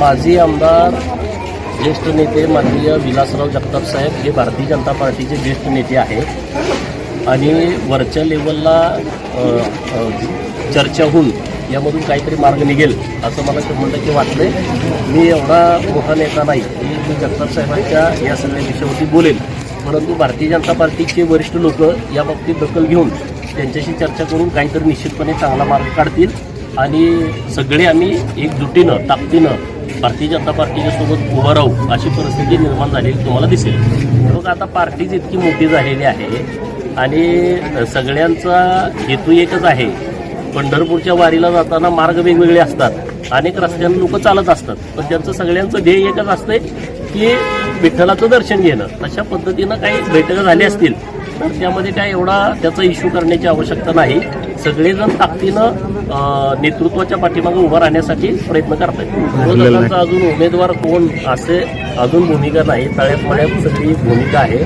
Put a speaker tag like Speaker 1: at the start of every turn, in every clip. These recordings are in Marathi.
Speaker 1: माजी आमदार ज्येष्ठ नेते माननीय विलासराव जगताप साहेब हे भारतीय जनता पार्टीचे ज्येष्ठ नेते आहेत. आणि वरच्या लेवलला चर्चा होऊन यामधून काहीतरी मार्ग निघेल असं मला शंभर टक्के वाटतंय. मी एवढा मोठा नेता नाही की मी जगताप साहेबांच्या या सगळ्या विषयावरती बोलेल परंतु भारतीय जनता पार्टीचे वरिष्ठ लोक याबाबतीत दखल घेऊन त्यांच्याशी चर्चा करून काहीतरी निश्चितपणे चांगला मार्ग काढतील. आणि सगळे आम्ही एकजुटीनं ताकदीनं भारतीय जनता पार्टीच्या सोबत उभं राहू अशी परिस्थिती निर्माण झालेली तुम्हाला दिसेल. मग आता पार्टीच इतकी मोठी झालेली आहे आणि सगळ्यांचा हेतू एकच आहे पंढरपूरच्या वारीला जाताना मार्ग वेगवेगळे असतात अनेक रस्त्यानं लोक चालत असतात. पण त्यांचं सगळ्यांचं ध्येय एकच असतंय की विठ्ठलाचं दर्शन घेणं. अशा पद्धतीनं काही बैठका झाली असतील तर त्यामध्ये काय एवढा त्याचा इश्यू करण्याची आवश्यकता नाही. सगळेजण ताकदीनं नेतृत्वाच्या पाठीमागे उभं राहण्यासाठी प्रयत्न करतात अजून उमेदवार कोण असे अजून भूमिका नाही. तळ्यात मळ्यात सगळी भूमिका आहे.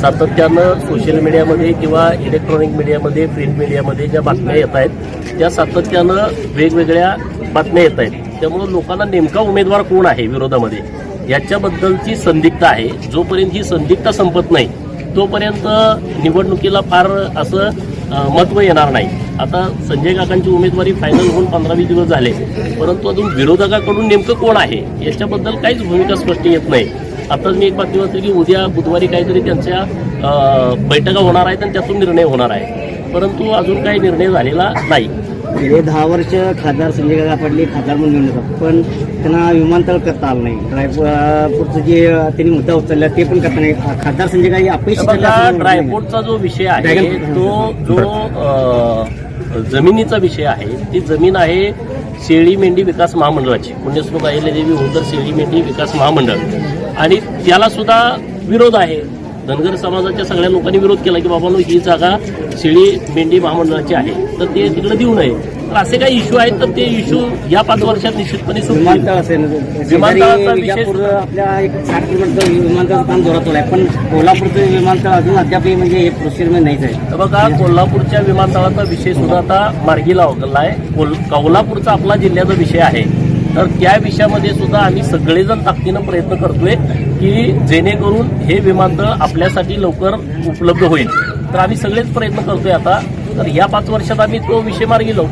Speaker 1: सातत्यानं सोशल मीडियामध्ये किंवा इलेक्ट्रॉनिक मीडियामध्ये प्रिंट मीडियामध्ये ज्या बातम्या येत आहेत त्या सातत्यानं वेगवेगळ्या बातम्या येत आहेत. त्यामुळं लोकांना नेमका उमेदवार कोण आहे विरोधामध्ये? याच्याबद्दलची संदिग्धता आहे. जोपर्यंत ही संदिग्धता संपत नाही तोपर्यंत निवडणुकीला फार असं महत्त्व येणार नाही. आता संजय काकांची उमेदवारी फायनल होऊन पंधरा वीस दिवस झाले. परंतु अजून विरोधकाकडून नेमकं कोण आहे? याच्याबद्दल काहीच भूमिका स्पष्ट येत नाही. आताच मी एक बातमी वाचली की उद्या बुधवारी काहीतरी त्यांच्या बैठका होणार आहेत आणि त्यातून निर्णय होणार आहे. परंतु अजून काही निर्णय झालेला नाही.
Speaker 2: गेले दहा वर्ष खासदार संजय काका पाटील खासदार म्हणून येतात. पण त्यांना विमानतळ करता आलं नाही. ड्रायव्हरचं जे त्यांनी मुद्दा उचलला ते पण करता नाही. खासदार संजय काका अपयशी.
Speaker 1: ड्रायपोर्टचा जो विषय आहे तो जो जमिनीचा विषय आहे. ती जमीन आहे शेळी मेंढी विकास महामंडळाची. पुण्यश्लोक अहिल्यादेवी होळकर शेळी मेंढी विकास महामंडळ. आणि त्याला सुद्धा विरोध आहे. धनगर समाजाच्या सगळ्या लोकांनी विरोध केला की बाबा ही जागा शेळी मेंढी महामंडळाची आहे. तर ते तिकडे देऊ नये. तर असे काही इश्यू आहेत तर ते इश्यू या पाच वर्षात निश्चितपणे सुटतील.
Speaker 2: विमानतळ असेल
Speaker 1: विमानतळाचा
Speaker 2: शेजारी विजापूर आपल्या एक साठ किलोमीटर काम जोरात आहे. पण कोल्हापूरचं विमानतळ अजून अद्यापही म्हणजे हे प्रोसिजर नाहीच आहे.
Speaker 1: तर बघा कोल्हापूरच्या विमानतळाचा विषय सुद्धा आता मार्गी लावला आहे कोल कोल्हापूरचा आपला जिल्ह्याचा विषय आहे. तर त्या विषयामध्ये सुद्धा आम्ही सगळेजण ताकदीनं प्रयत्न करतोय की जेणेकरून हे विमानतळ आपल्यासाठी लवकर उपलब्ध होईल. तर आम्ही सगळेच प्रयत्न करतोय आता. तर या पाच वर्षात आम्ही तो विषय मार्गी लावू.